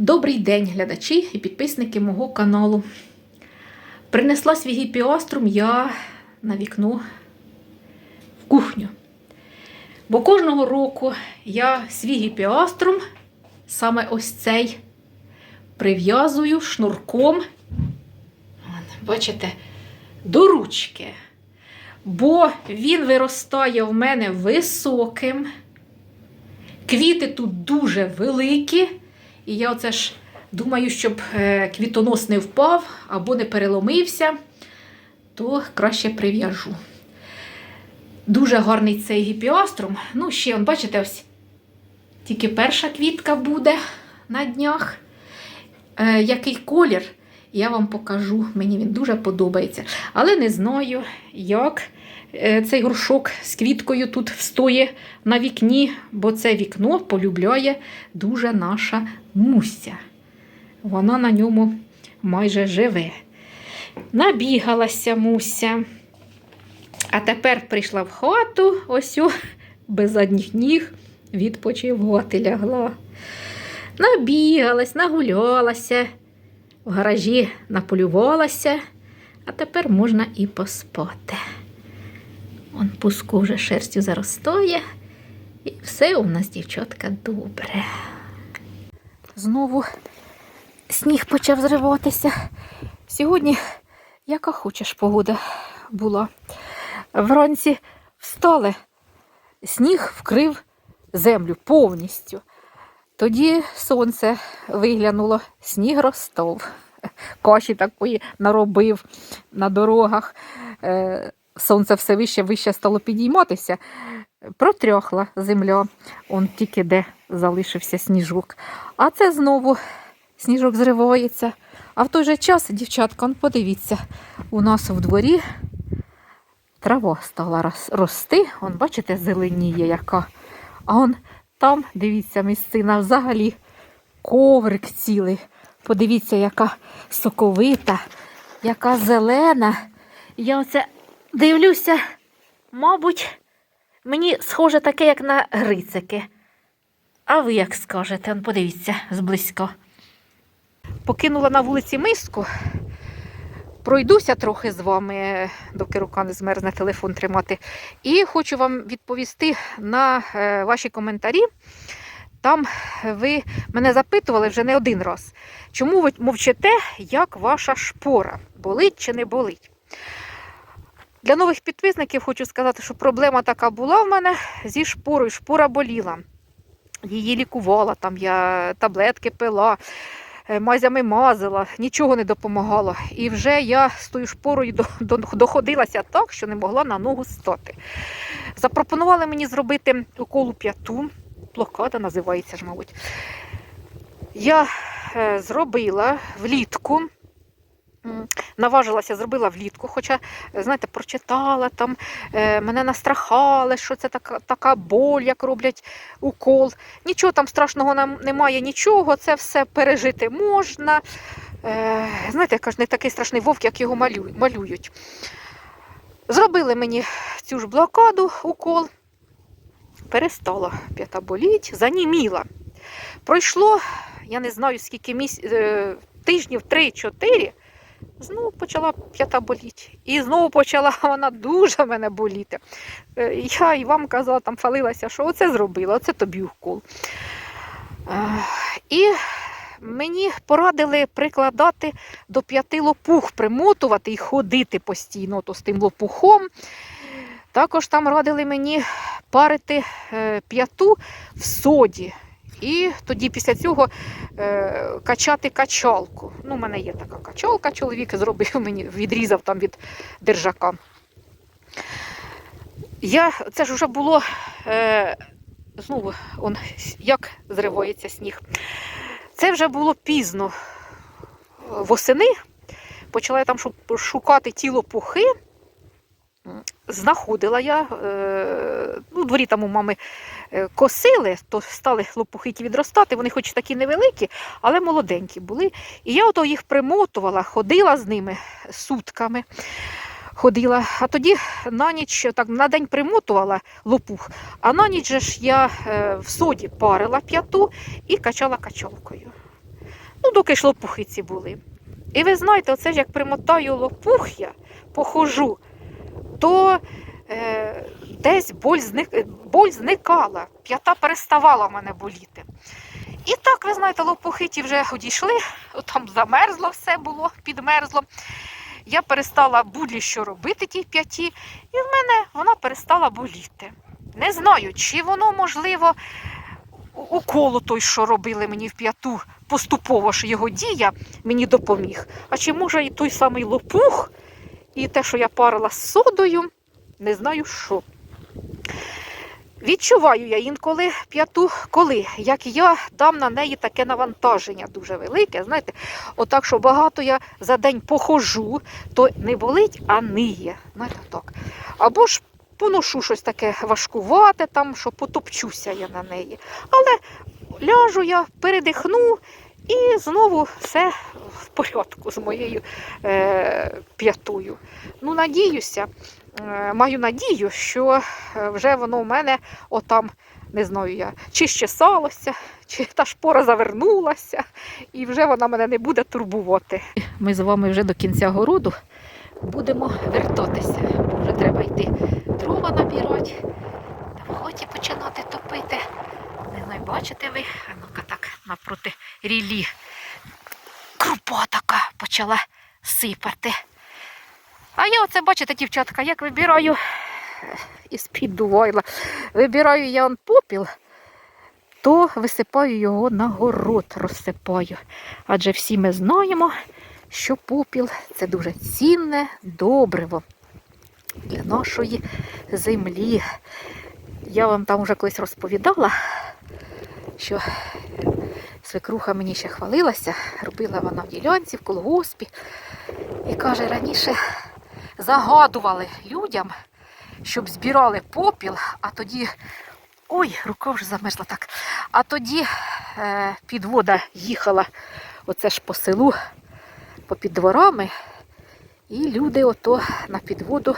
Добрий день, глядачі і підписники мого каналу. Принесла свій гіпіаструм я на вікно в кухню. Бо кожного року я свій гіпіаструм, саме ось цей, прив'язую шнурком, бачите, до ручки. Бо він виростає в мене високим. Квіти тут дуже великі. І я оце ж думаю, щоб е, квітонос не впав або не переломився, то краще прив'яжу. Дуже гарний цей гіпіаструм. Ну, ще, он, бачите, ось тільки перша квітка буде на днях. Е, який колір, я вам покажу. Мені він дуже подобається. Але не знаю, як е, цей горшок з квіткою тут встоє на вікні, бо це вікно полюбляє дуже наша муся. Вона на ньому майже живе. Набігалася муся. А тепер прийшла в хату, ось без задніх ніг відпочивати лягла. Набігалась, нагулялася, в гаражі наполювалася, а тепер можна і поспати. Он пуску вже шерстю заростає, і все у нас, дівчатка, добре. Знову сніг почав зриватися. Сьогодні, яка хочеш погода була. Вранці встали, сніг вкрив землю повністю. Тоді сонце виглянуло, сніг розстав. Каші такої наробив на дорогах. Е, Сонце все вище вище стало підійматися. Протряхла земля, он тільки де залишився сніжок. А це знову сніжок зривається. А в той же час, дівчатка, он подивіться, у нас в дворі трава стала рости. Он, бачите, зеленіє яка. А он там, дивіться, місцина взагалі коврик цілий. Подивіться, яка соковита, яка зелена. Я оце дивлюся, мабуть, мені схоже таке, як на грицики. А ви як скажете? Подивіться зблизька. Покинула на вулиці миску. Пройдуся трохи з вами, доки рука не змерзне телефон тримати. І хочу вам відповісти на е, ваші коментарі. Там ви мене запитували вже не один раз, чому ви мовчите, як ваша шпора? Болить чи не болить? Для нових підписників хочу сказати, що проблема така була в мене зі шпорою. Шпора боліла. Її лікувала, там я таблетки пила, мазями мазала, нічого не допомагало. І вже я з тою шпорою до- до- доходилася так, що не могла на ногу стати. Запропонували мені зробити уколу п'яту, блокада називається ж, мабуть. Я е, зробила влітку. Наважилася, зробила влітку, хоча, е, знаєте, прочитала там, е, мене настрахали, що це така, така боль, як роблять укол. Нічого там страшного немає, нічого, це все пережити можна. Е, знаєте, я кажу, не такий страшний вовк, як його малюють. Зробили мені цю ж блокаду, укол, перестала п'ята боліть, заніміла. Пройшло, я не знаю, скільки міс... тижнів, 3-4, знову почала п'ята боліти. І знову почала вона дуже мене боліти. Е, Я і вам казала, там фалилася, що оце зробила, оце тобі укол. Е, І мені порадили прикладати до п'яти лопух, примотувати і ходити постійно то з тим лопухом. Також там радили мені парити е, п'яту в соді. І тоді після цього е, качати качалку. Ну, у мене є така качалка, чоловік зробив мені, відрізав там від держака. Я, це ж вже було е, знову он, як зривається сніг. Це вже було пізно восени. Почала я там шукати тіло пухи. Знаходила я, е, ну, дворі там у мами е, косили, то стали лопухи відростати, вони хоч такі невеликі, але молоденькі були. І я ото їх примотувала, ходила з ними сутками. Ходила, а тоді на ніч, так на день примотувала лопух, а на ніч же ж я е, в соді парила п'яту і качала качалкою. Ну, доки ж лопухи ці були. І ви знаєте, оце ж як примотаю лопух я, похожу, то е, десь боль, зник, боль зникала, п'ята переставала в мене боліти. І так, ви знаєте, лопухи ті вже одійшли, там замерзло все було, підмерзло. Я перестала будлі що робити тій п'яті, і в мене вона перестала боліти. Не знаю, чи воно можливо у- уколу той, що робили мені в п'яту, поступово ж його дія мені допоміг. А чи може і той самий лопух, і те, що я парила з содою, не знаю що. Відчуваю я інколи п'яту, коли як я дам на неї таке навантаження дуже велике. Знаєте, отак, що багато я за день похожу, то не болить, а ниє. Знаєте, так. Або ж поношу щось таке важкувате, там, що потопчуся я на неї. Але ляжу я, передихну і знову все в порядку з моєю е, п'ятою. Ну, надіюся, е, маю надію, що е, вже воно в мене отам, не знаю я, чи щесалося, чи та шпора завернулася, і вже вона мене не буде турбувати. Ми з вами вже до кінця городу будемо вертатися, бо вже треба йти дрова набирати, та в хоті починати топити. Не знаю, бачите ви, а ну-ка напроти рілі. Крупа така почала сипати. А я оце, бачите, дівчатка, як вибираю із-під дувайла, вибираю я он попіл, то висипаю його на город, розсипаю. Адже всі ми знаємо, що попіл це дуже цінне добриво для нашої землі. Я вам там вже колись розповідала, що свекруха мені ще хвалилася, робила вона в ділянці, в колгоспі. І каже, раніше загадували людям, щоб збирали попіл, а тоді. Ой, рука вже замерзла так. А тоді е, підвода їхала оце ж по селу, попід дворами, і люди ото на підводу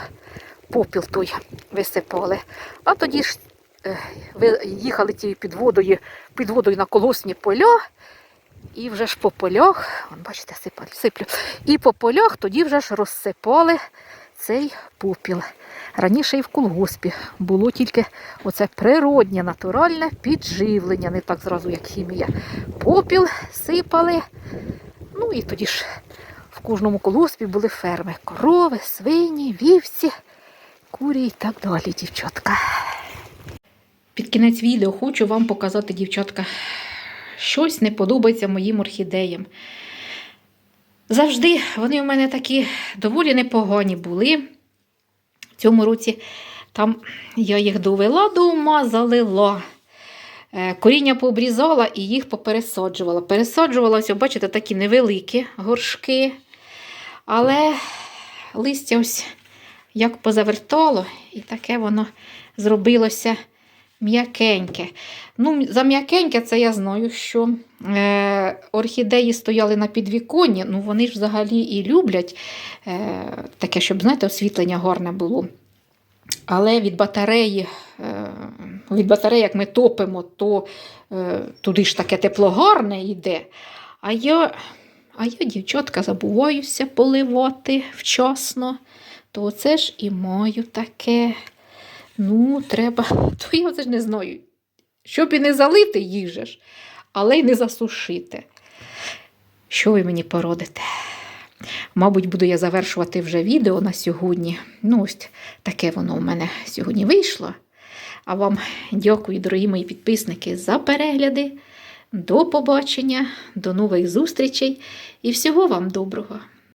попіл той висипали. А тоді ж їхали тією підводою, підводою на колосні поля, і вже ж по полях, вон, бачите, сипаль, сиплю, і по полях тоді вже ж розсипали цей попіл. Раніше і в колгоспі було тільки оце природнє, натуральне підживлення, не так зразу, як хімія. Попіл сипали. Ну і тоді ж в кожному колгоспі були ферми. Корови, свині, вівці, курі і так далі, дівчатка. Під кінець відео хочу вам показати, дівчатка, щось не подобається моїм орхідеям. Завжди вони в мене такі доволі непогані були. В цьому році там я їх довела до ума, залила. Е, Коріння пообрізала і їх попересаджувала. Пересаджувала, ось, бачите, такі невеликі горшки. Але листя ось як позавертало, і таке воно зробилося м'якеньке. Ну, за м'якеньке це я знаю, що е, орхідеї стояли на підвіконні, ну вони ж взагалі і люблять е, таке, щоб, знаєте, освітлення гарне було. Але від батареї, е, від батареї, як ми топимо, то е, туди ж таке тепло гарне йде. А я, а я, дівчатка, забуваюся поливати вчасно, то оце ж і маю таке. Ну, треба, то я це ж не знаю. Щоб і не залити їжа ж, але й не засушити. Що ви мені породите? Мабуть, буду я завершувати вже відео на сьогодні. Ну, ось таке воно у мене сьогодні вийшло. А вам дякую, дорогі мої підписники, за перегляди. До побачення, до нових зустрічей і всього вам доброго!